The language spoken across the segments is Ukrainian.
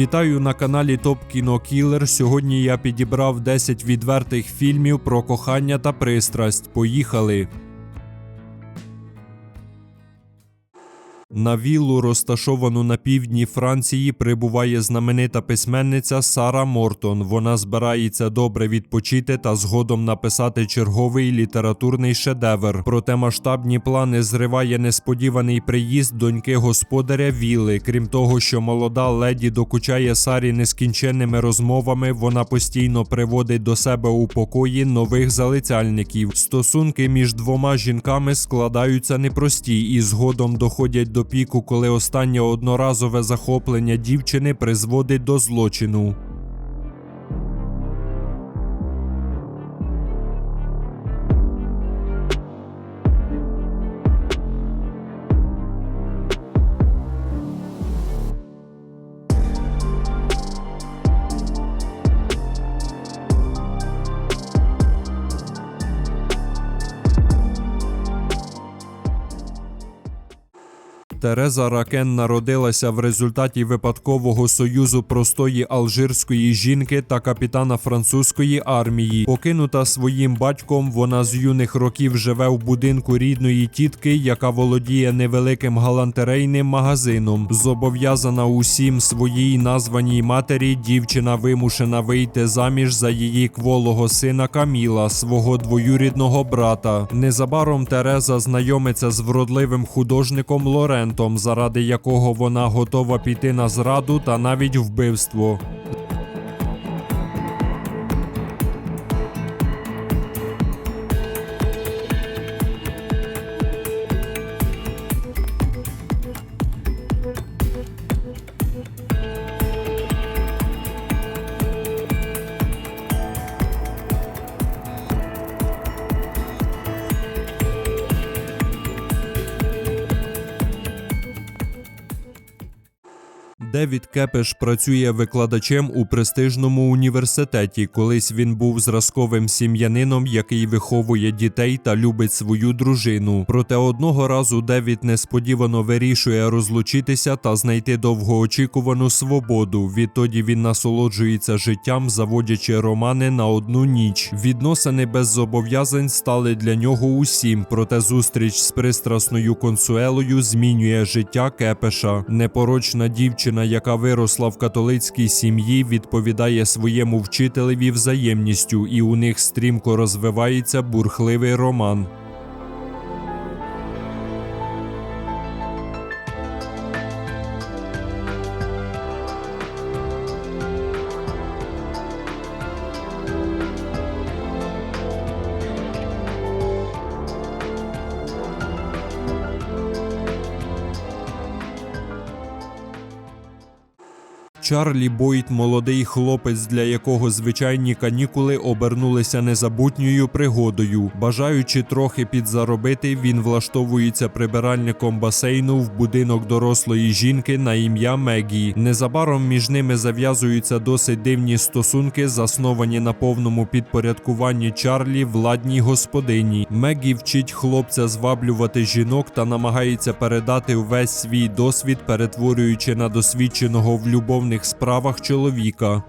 Вітаю на каналі Топ Кіно Кілер. Сьогодні я підібрав 10 відвертих фільмів про кохання та пристрасть. Поїхали! На віллу, розташовану на півдні Франції, прибуває знаменита письменниця Сара Мортон. Вона збирається добре відпочити та згодом написати черговий літературний шедевр. Проте масштабні плани зриває несподіваний приїзд доньки господаря вілли. Крім того, що молода леді докучає Сарі нескінченними розмовами, вона постійно приводить до себе у покої нових залицяльників. Стосунки між двома жінками складаються непрості і згодом доходять до піку, коли останнє одноразове захоплення дівчини призводить до злочину. Тереза Ракен народилася в результаті випадкового союзу простої алжирської жінки та капітана французької армії. Покинута своїм батьком, вона з юних років живе в будинку рідної тітки, яка володіє невеликим галантерейним магазином. Зобов'язана усім своїй названій матері, дівчина вимушена вийти заміж за її кволого сина Каміла, свого двоюрідного брата. Незабаром Тереза знайомиться з вродливим художником Лорентом, заради якого вона готова піти на зраду та навіть вбивство. Девід Кепеш працює викладачем у престижному університеті. Колись він був зразковим сім'янином, який виховує дітей та любить свою дружину. Проте одного разу Девід несподівано вирішує розлучитися та знайти довгоочікувану свободу. Відтоді він насолоджується життям, заводячи романи на одну ніч. Відносини без зобов'язань стали для нього усім. Проте зустріч з пристрасною консуелою змінює життя Кепеша. Непорочна дівчина, яка виросла в католицькій сім'ї, відповідає своєму вчителеві взаємністю, і у них стрімко розвивається бурхливий роман. Чарлі Бойт молодий хлопець, для якого звичайні канікули обернулися незабутньою пригодою. Бажаючи трохи підзаробити, він влаштовується прибиральником басейну в будинок дорослої жінки на ім'я Мегі. Незабаром між ними зав'язуються досить дивні стосунки, засновані на повному підпорядкуванні Чарлі владній господині. Мегі вчить хлопця зваблювати жінок та намагається передати увесь свій досвід, перетворюючи на досвідченого в любовних справах чоловіка.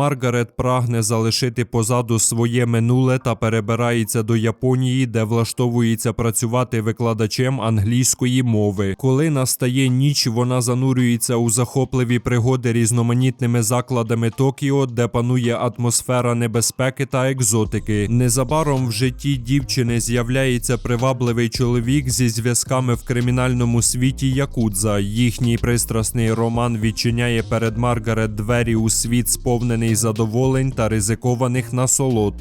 Маргарет прагне залишити позаду своє минуле та перебирається до Японії, де влаштовується працювати викладачем англійської мови. Коли настає ніч, вона занурюється у захопливі пригоди різноманітними закладами Токіо, де панує атмосфера небезпеки та екзотики. Незабаром в житті дівчини з'являється привабливий чоловік зі зв'язками в кримінальному світі Якудза. Їхній пристрасний роман відчиняє перед Маргарет двері у світ сповнений задоволень та ризикованих насолод.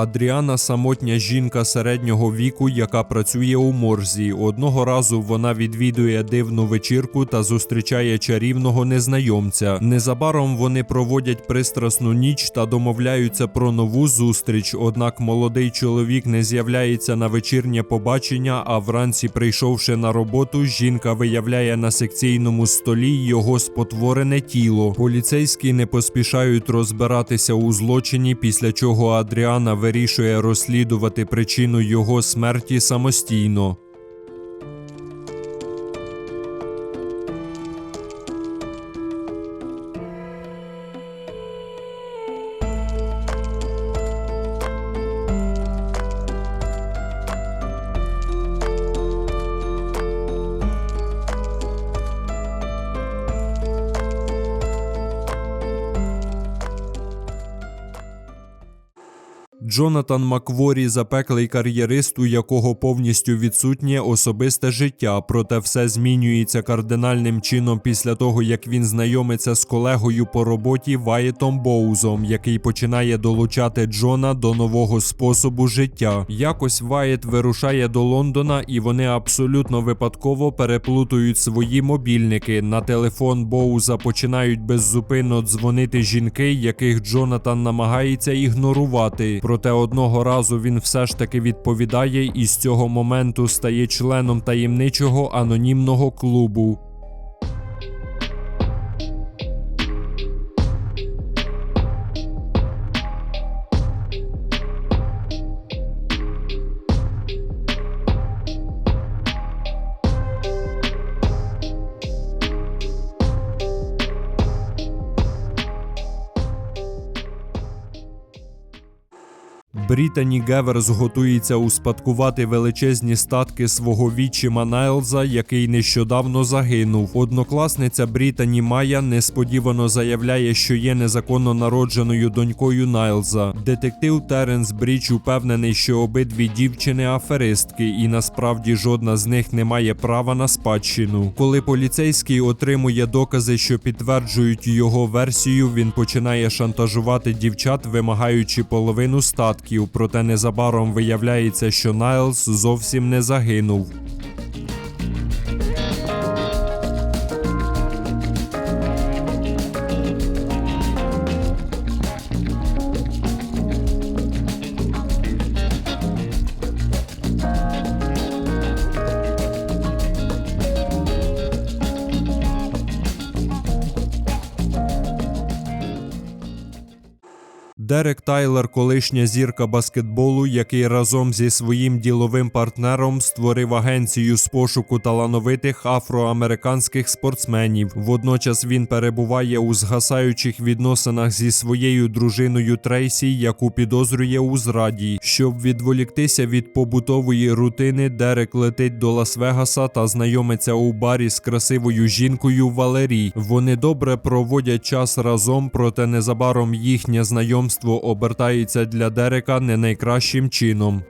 Адріана самотня жінка середнього віку, яка працює у морзі. Одного разу вона відвідує дивну вечірку та зустрічає чарівного незнайомця. Незабаром вони проводять пристрасну ніч та домовляються про нову зустріч. Однак молодий чоловік не з'являється на вечірнє побачення. А вранці, прийшовши на роботу, жінка виявляє на секційному столі його спотворене тіло. Поліцейські не поспішають розбиратися у злочині, після чого Адріана вирішує розслідувати причину його смерті самостійно. Джонатан Макворі запеклий кар'єрист, у якого повністю відсутнє особисте життя, проте все змінюється кардинальним чином після того, як він знайомиться з колегою по роботі Ваєтом Боузом, який починає долучати Джона до нового способу життя. Якось Ваєт вирушає до Лондона, і вони абсолютно випадково переплутують свої мобільники. На телефон Боуза починають беззупинно дзвонити жінки, яких Джонатан намагається ігнорувати. Проте одного разу він все ж таки відповідає і з цього моменту стає членом таємничого анонімного клубу. Брітані Геверс готується успадкувати величезні статки свого вічима Найлза, який нещодавно загинув. Однокласниця Брітані Майя несподівано заявляє, що є незаконно народженою донькою Найлза. Детектив Теренс Бріч упевнений, що обидві дівчини аферистки, і насправді жодна з них не має права на спадщину. Коли поліцейський отримує докази, що підтверджують його версію, він починає шантажувати дівчат, вимагаючи половину статків. Проте незабаром виявляється, що Найлз зовсім не загинув. Дерек Тайлер, колишня зірка баскетболу, який разом зі своїм діловим партнером створив агенцію з пошуку талановитих афроамериканських спортсменів. Водночас він перебуває у згасаючих відносинах зі своєю дружиною Трейсі, яку підозрює у зраді. Щоб відволіктися від побутової рутини, Дерек летить до Лас-Вегаса та знайомиться у барі з красивою жінкою Валерій. Вони добре проводять час разом, проте незабаром їхнє знайомство обертається для Дерека не найкращим чином.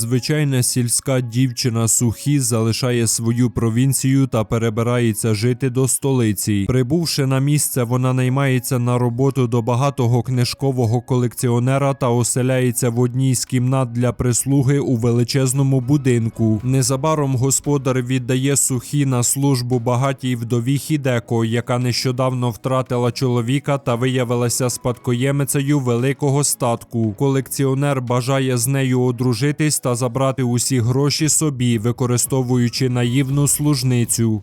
Звичайна сільська дівчина Сухі залишає свою провінцію та перебирається жити до столиці. Прибувши на місце, вона наймається на роботу до багатого книжкового колекціонера та оселяється в одній з кімнат для прислуги у величезному будинку. Незабаром господар віддає Сухі на службу багатій вдові Хідеко, яка нещодавно втратила чоловіка та виявилася спадкоємицею великого статку. Колекціонер бажає з нею одружитись та забрати усі гроші собі, використовуючи наївну служницю.